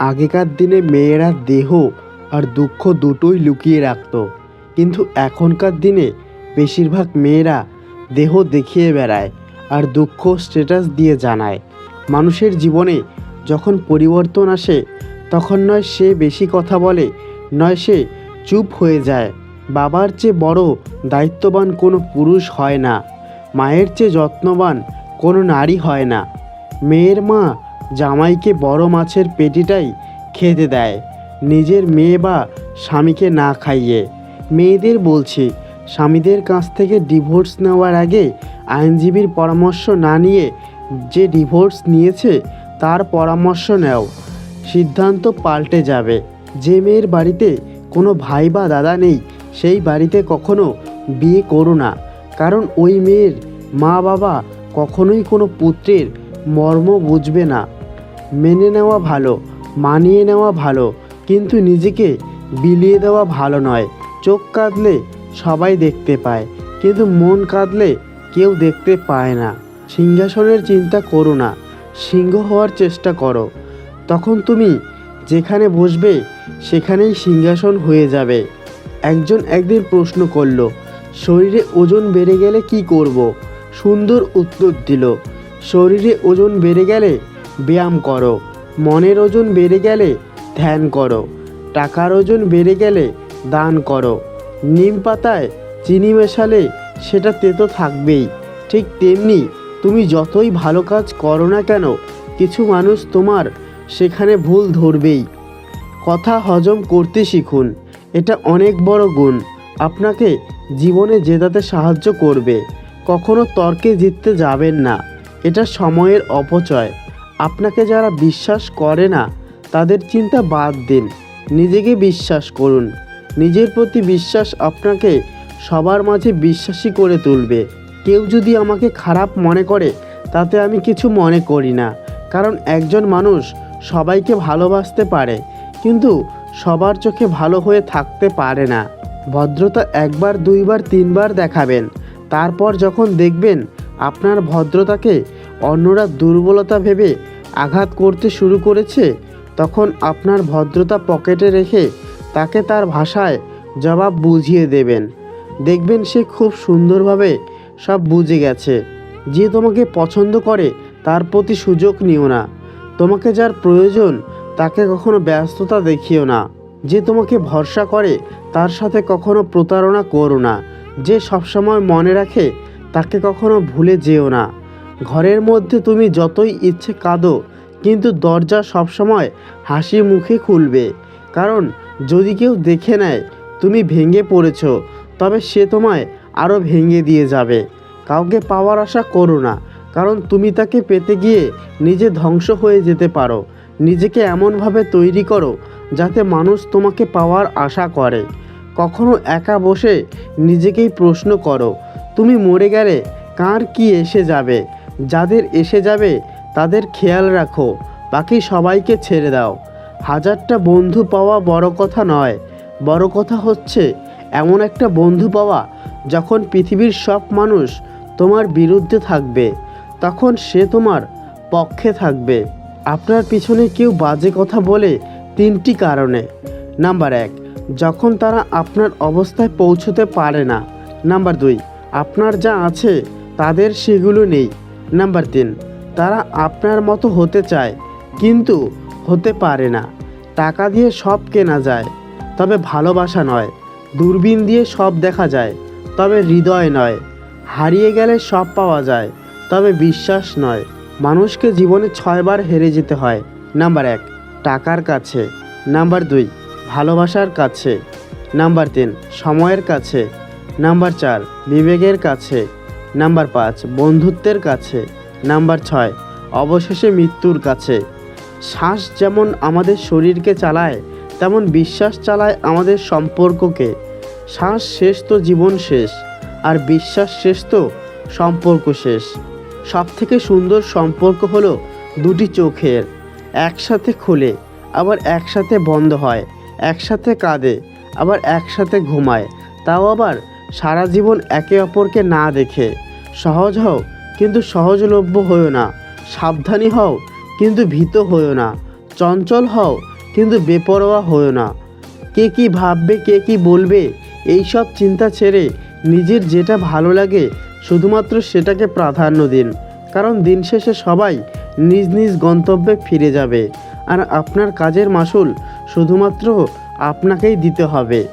আগেকার দিনে মেয়েরা দেহ আর দুঃখ দুটোই লুকিয়ে রাখত। কিন্তু এখনকার দিনে বেশিরভাগ মেয়েরা দেহ দেখিয়ে বেড়ায় আর দুঃখ স্ট্যাটাস দিয়ে জানায়। মানুষের জীবনে যখন পরিবর্তন আসে, তখন নয় সে বেশি কথা বলে, নয় সে চুপ হয়ে যায়। বাবার চেয়ে বড় দায়িত্ববান কোনো পুরুষ হয় না। মায়ের চেয়ে যত্নবান কোনো নারী হয় না। মেয়ের মা জামাইকে বড় মাছের পেটিটাই খেতে দেয়। নিজের মেয়ে বা স্বামীকে না খাইয়ে। মেয়েদের বলছি, স্বামীদের কাছ থেকে ডিভোর্স নেওয়ার আগে আইনজীবীর পরামর্শ না নিয়ে যে ডিভোর্স নিয়েছে তার পরামর্শ নেও। সিদ্ধান্ত পাল্টে যাবে। যে মেয়ের বাড়িতে কোনো ভাই বা দাদা নেই, সেই বাড়িতে কখনো বিয়ে করো না। কারণ ওই মেয়ের মা বাবা কখনোই কোনো পুত্রের মর্ম বুঝবে না। মেনে নেওয়া ভালো, মানিয়ে নেওয়া ভালো, কিন্তু নিজেকে বিলিয়ে দেওয়া ভালো নয়। চোখ কাঁদলে সবাই দেখতে পায়, কিন্তু মন কাঁদলে কেউ দেখতে পায় না। সিংহাসনের চিন্তা করো না, সিংহ হওয়ার চেষ্টা করো। তখন তুমি যেখানে বসবে, সেখানেই সিংহাসন হয়ে যাবে। একজন একদিন প্রশ্ন করল, শরীরে ওজন বেড়ে গেলে কি করব? সুন্দর উত্তর দিল, শরীরে ওজন বেড়ে গেলে ব্যায়াম করো। মনের ওজন বেড়ে গেলে ধ্যান করো। টাকার ওজন বেড়ে গেলে দান করো। নিম পাতায় চিনি মেশালে সেটা তেতো থাকবেই। ঠিক তেমনি তুমি যতই ভালো কাজ করো না কেন, কিছু মানুষ তোমার সেখানে ভুল ধরবেই। কথা হজম করতে শিখুন। এটা অনেক বড় গুণ। আপনাকে জীবনে জেতাতে সাহায্য করবে। কখনো তর্কে জিততে যাবেন না। এটা সময়ের অপচয়। আপনাকে যারা বিশ্বাস করে না, তাদের চিন্তা বাদ দিন। নিজেকে বিশ্বাস করুন। নিজের প্রতি বিশ্বাস আপনাকে সবার মাঝে বিশ্বাসী করে তুলবে। কেউ যদি আমাকে খারাপ মনে করে, তাতে আমি কিছু মনে করি না। কারণ একজন মানুষ সবাইকে ভালোবাসতে পারে, কিন্তু সবার চোখে ভালো হয়ে থাকতে পারে না। ভদ্রতা একবার, দুইবার, তিনবার দেখাবেন। তারপর যখন দেখবেন আপনার ভদ্রতাকে অন্যরা দুর্বলতা ভেবে আঘাত করতে শুরু করেছে, তখন আপনার ভদ্রতা পকেটে রেখে তাকে তার ভাষায় জবাব বুঝিয়ে দেবেন। দেখবেন সে খুব সুন্দরভাবে সব বুঝে গেছে। যে তোমাকে পছন্দ করে, তার প্রতি সুযোগ নিও না। তোমাকে যার প্রয়োজন, তাকে কখনো ব্যস্ততা দেখিও না। যে তোমাকে ভরসা করে, তার সাথে কখনো প্রতারণা করো না। যে সবসময় মনে রাখে, তাকে কখনো ভুলে যেও না। ঘরের মধ্যে তুমি যতই ইচ্ছে কাঁদো, কিন্তু দরজা সবসময় হাসি মুখে খুলবে। কারণ যদি কেউ দেখে নেয়, তুমি ভেঙে পড়েছ, তবে সে তোমায় আরও ভেঙে দিয়ে যাবে। কাউকে পাওয়ার আশা করো না, কারণ তুমি তাকে পেতে গিয়ে নিজে ধ্বংস হয়ে যেতে পারো। নিজেকে এমনভাবে তৈরি করো, যাতে মানুষ তোমাকে পাওয়ার আশা করে। কখনো একা বসে নিজেকেই প্রশ্ন করো, তুমি মরে গেলে কার কি এসে যাবে? যাদের এসে যাবে তাদের খেয়াল রাখো, বাকি সবাইকে ছেড়ে দাও। হাজারটা বন্ধু পাওয়া বড় কথা নয়, বড় কথা হচ্ছে এমন একটা বন্ধু পাওয়া যখন পৃথিবীর সব মানুষ তোমার বিরুদ্ধে থাকবে, তখন সে তোমার পক্ষে থাকবে। আপনার পিছনে কেউ বাজে কথা বলে তিনটি কারণে। নাম্বার এক, যখন তারা আপনার অবস্থায় পৌঁছতে পারে না। নাম্বার দুই, আপনার যা আছে তাদের সেগুলো নেই। নাম্বার তিন, তারা আপনার মতো হতে চায়, কিন্তু হতে পারে না। টাকা দিয়ে সব কেনা যায়, তবে ভালোবাসা নয়। দূরবীন দিয়ে সব দেখা যায়, তবে হৃদয় নয়। হারিয়ে গেলে সব পাওয়া যায়, তবে বিশ্বাস নয়। মানুষকে জীবনে ছয়বার হেরে যেতে হয়। নাম্বার এক, টাকার কাছে। নাম্বার দুই, ভালোবাসার কাছে। নাম্বার তিন, সময়ের কাছে। নাম্বার চার, বিবেকের কাছে। নাম্বার পাঁচ, বন্ধুত্বের কাছে। নাম্বার ছয়, অবশেষে মৃত্যুর কাছে। শ্বাস যেমন আমাদের শরীরকে চালায়, তেমন বিশ্বাস চালায় আমাদের সম্পর্ককে। শ্বাস শেষ তো জীবন শেষ, আর বিশ্বাস শেষ তো সম্পর্ক শেষ। সব থেকে সুন্দর সম্পর্ক হলো দুটি চোখের, একসাথে খোলে, আবার একসাথে বন্ধ হয়, একসাথে কাঁদে, আবার একসাথে ঘুমায়, তাও আবার সারা জীবন একে অপরকে না দেখে। সহজ হও, কিন্তু সহজলভ্য হও না। সাবধানী হও, কিন্তু ভীত হও না। চঞ্চল হও, কিন্তু বেপরোয়া হও না। কে কি ভাববে, কে কি বলবে, এই সব চিন্তা ছেড়ে নিজের যেটা ভালো লাগে, শুধুমাত্র সেটাকে প্রাধান্য দিন। কারণ দিন শেষে সবাই নিজ নিজ গন্তব্যে ফিরে যাবে। আর আপনার কাজের মাসুল শুধুমাত্র আপনাকেই দিতে হবে।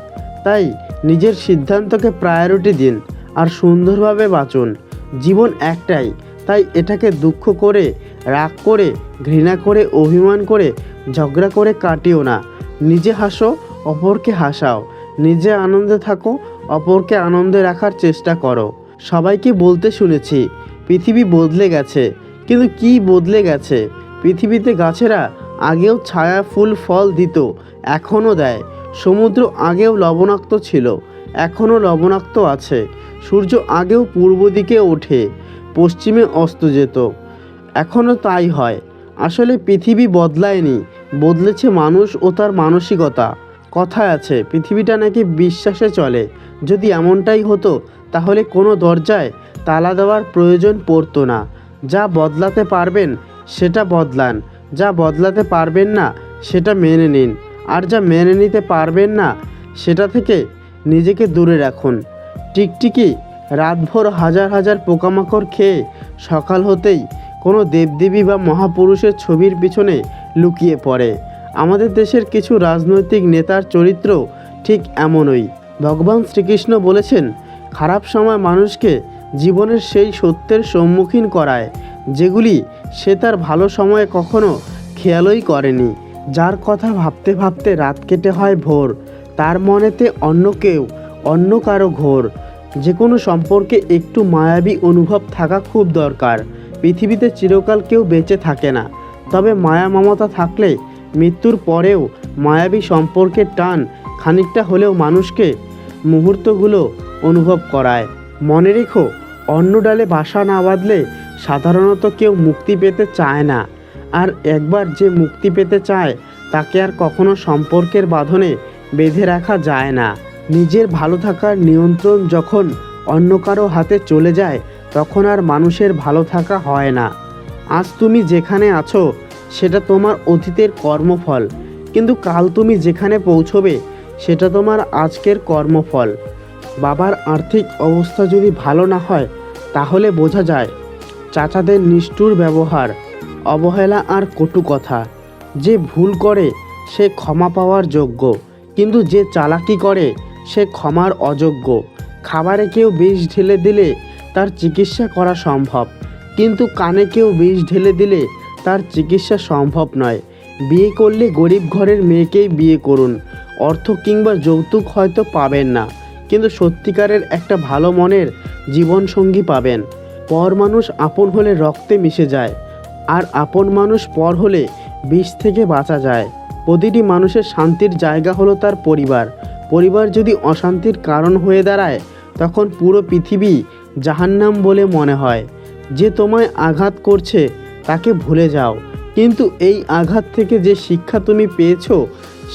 তাই নিজের সিদ্ধান্তকে প্রায়োরিটি দিন আর সুন্দরভাবে বাঁচুন। জীবন একটাই, তাই এটাকে দুঃখ করে, রাগ করে, ঘৃণা করে, অভিমান করে, ঝগড়া করে কাটিও না। নিজে হাসো, অপরকে হাসাও। নিজে আনন্দে থাকো, অপরকে আনন্দে রাখার চেষ্টা করো। সবাইকে বলতে শুনেছি, পৃথিবী বদলে গেছে। কিন্তু কি বদলে গেছে? পৃথিবীতে গাছেরা আগেও ছায়া ফুল ফল দিত, এখনও দেয়। সমুদ্র আগেও লবণাক্ত ছিল, এখনও লবণাক্ত আছে। সূর্য আগেও পূর্ব দিকে ওঠে, পশ্চিমে অস্ত যেত। এখনও তাই হয়। আসলে পৃথিবী বদলায়নি, বদলেছে মানুষ ও তার মানসিকতা। কথায় আছে, পৃথিবীটা নাকি বিশ্বাসে চলে। যদি এমনটাই হতো, তাহলে কোনো দরজায় তালা দেওয়ার প্রয়োজন পড়তো না। যা বদলাতে পারবেন, সেটা বদলান। যা বদলাতে পারবেন না, সেটা মেনে নিন। আর যা মেনে নিতে পারবেন না, সেটা থেকে নিজেকে দূরে রাখুন। টিকটিকি রাতভর হাজার হাজার পোকামাকড় খেয়ে সকাল হতেই কোনো দেবদেবী বা মহাপুরুষের ছবির পিছনে লুকিয়ে পড়ে। আমাদের দেশের কিছু রাজনৈতিক নেতার চরিত্র ঠিক এমনই। ভগবান শ্রীকৃষ্ণ বলেছেন, খারাপ সময় মানুষকে জীবনের সেই সত্যের সম্মুখীন করায়, যেগুলি সে তার ভালো সময়ে কখনো খেয়ালই করেনি। যার কথা ভাবতে ভাবতে রাত কেটে হয় ভোর, তার মনেতে অন্য কেউ, অন্য কারও ঘোর। যে কোনো সম্পর্কে একটু মায়াবী অনুভব থাকা খুব দরকার। পৃথিবীতে চিরকাল কেউ বেঁচে থাকে না। তবে মায়া মমতা থাকলে মৃত্যুর পরেও মায়াবী সম্পর্কের টান খানিকটা হলেও মানুষকে মুহূর্তগুলো অনুভব করায়। মনে রেখো, অন্য ডালে বাসা না বাঁধলে সাধারণত কেউ মুক্তি পেতে চায় না। আর একবার যে মুক্তি পেতে চায়, তাকে আর কখনো সম্পর্কের বাঁধনে বেঁধে রাখা যায় না। নিজের ভালো থাকার নিয়ন্ত্রণ যখন অন্য কারও হাতে চলে যায়, তখন আর মানুষের ভালো থাকা হয় না। আজ তুমি যেখানে আছো, সেটা তোমার অতীতের কর্মফল। কিন্তু কাল তুমি যেখানে পৌঁছবে, সেটা তোমার আজকের কর্মফল। বাবার আর্থিক অবস্থা যদি ভালো না হয়, তাহলে বোঝা যায় চাচাদের নিষ্ঠুর ব্যবহার, অবহেলা আর কটু কথা। যে ভুল করে, সে ক্ষমা পাওয়ার যোগ্য। কিন্তু যে চালাকি করে, সে ক্ষমার অযোগ্য। খাবারে কেউ বিষ ঢেলে দিলে তার চিকিৎসা করা সম্ভব। কিন্তু কানে কেউ বিষ ঢেলে দিলে তার চিকিৎসা সম্ভব নয়। বিয়ে করলে গরিব ঘরের মেয়েকেই বিয়ে করুন। অর্থ কিংবা যৌতুক হয়তো পাবেন না, কিন্তু সত্যিকারের একটা ভালো মনের জীবনসঙ্গী পাবেন। পর মানুষ আপন হলে রক্তে মিশে যায়, আর আপন মানুষ পর হলে বিষ থেকে বাঁচা যায়। প্রতিটি মানুষের শান্তির জায়গা হলো তার পরিবার। পরিবার যদি অশান্তির কারণ হয়ে দাঁড়ায়, তখন পুরো পৃথিবী জাহান্নাম বলে মনে হয়। যে তোমায় আঘাত করছে, তাকে ভুলে যাও। কিন্তু এই আঘাত থেকে যে শিক্ষা তুমি পেয়েছ,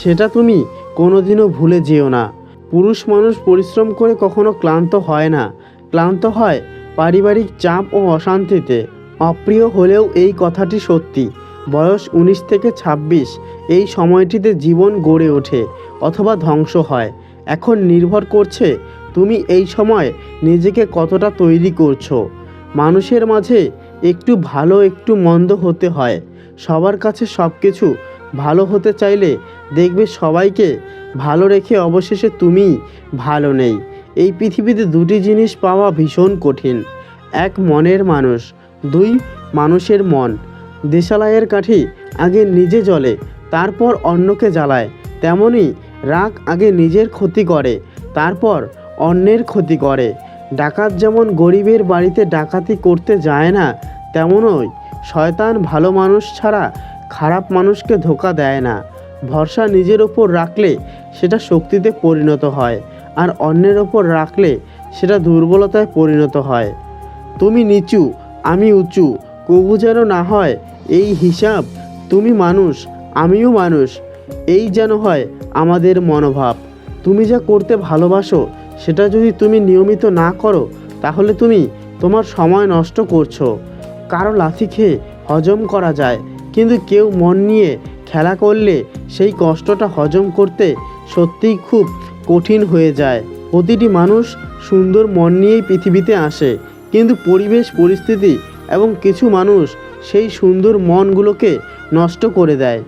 সেটা তুমি কোনোদিনও ভুলে যেও না। পুরুষ মানুষ পরিশ্রম করে কখনো ক্লান্ত হয় না। ক্লান্ত হয় পারিবারিক চাপ ও অশান্তিতে। অপ্রিয় হলেও এই কথাটি সত্যি। বয়স উনিশ থেকে ২৬ এই সময়টিতে জীবন গড়ে ওঠে অথবা ধ্বংস হয়। এখন নির্ভর করছে তুমি এই সময় নিজেকে কতটা তৈরি করছ। মানুষের মাঝে একটু ভালো, একটু মন্দ হতে হয়। সবার কাছে সব কিছু ভালো হতে চাইলে দেখবে সবাইকে ভালো রেখে অবশেষে তুমি ভালো নেই। এই পৃথিবীতে দুটি জিনিস পাওয়া ভীষণ কঠিন। এক, মনের মানুষ। দুই, মানুষের মন। দেশালায়ের কাঠি আগে নিজে জ্বলে, তারপর অন্যকে জ্বালায়। তেমনি রাগ আগে নিজের ক্ষতি করে, তারপর অন্যের ক্ষতি করে। ডাকাত যেমন গরিবের বাড়িতে ডাকাতি করতে যায় না, তেমনই শয়তান ভালো মানুষ ছাড়া খারাপ মানুষকে ধোকা দেয় না। ভরসা নিজের ওপর রাখলে সেটা শক্তিতে পরিণত হয়। আর অন্যের ওপর রাখলে সেটা দুর্বলতায় পরিণত হয়। তুমি নিচু, আমি উঁচু, কবু যেন না হয়, এই হিসাব তুমি মানুষ, আমিও মানুষ, এই যেন হয় আমাদের মনোভাব। তুমি যা করতে ভালোবাসো, সেটা যদি তুমি নিয়মিত না করো, তাহলে তুমি তোমার সময় নষ্ট করছ। কারও লাথি খেয়ে হজম করা যায়, কিন্তু কেউ মন নিয়ে খেলা করলে সেই কষ্টটা হজম করতে সত্যিই খুব কঠিন হয়ে যায়। প্রতিটি মানুষ সুন্দর মন নিয়েই পৃথিবীতে আসে, কিন্তু পরিবেশ, পরিস্থিতি এবং কিছু মানুষ সেই সুন্দর মনগুলোকে নষ্ট করে দেয়।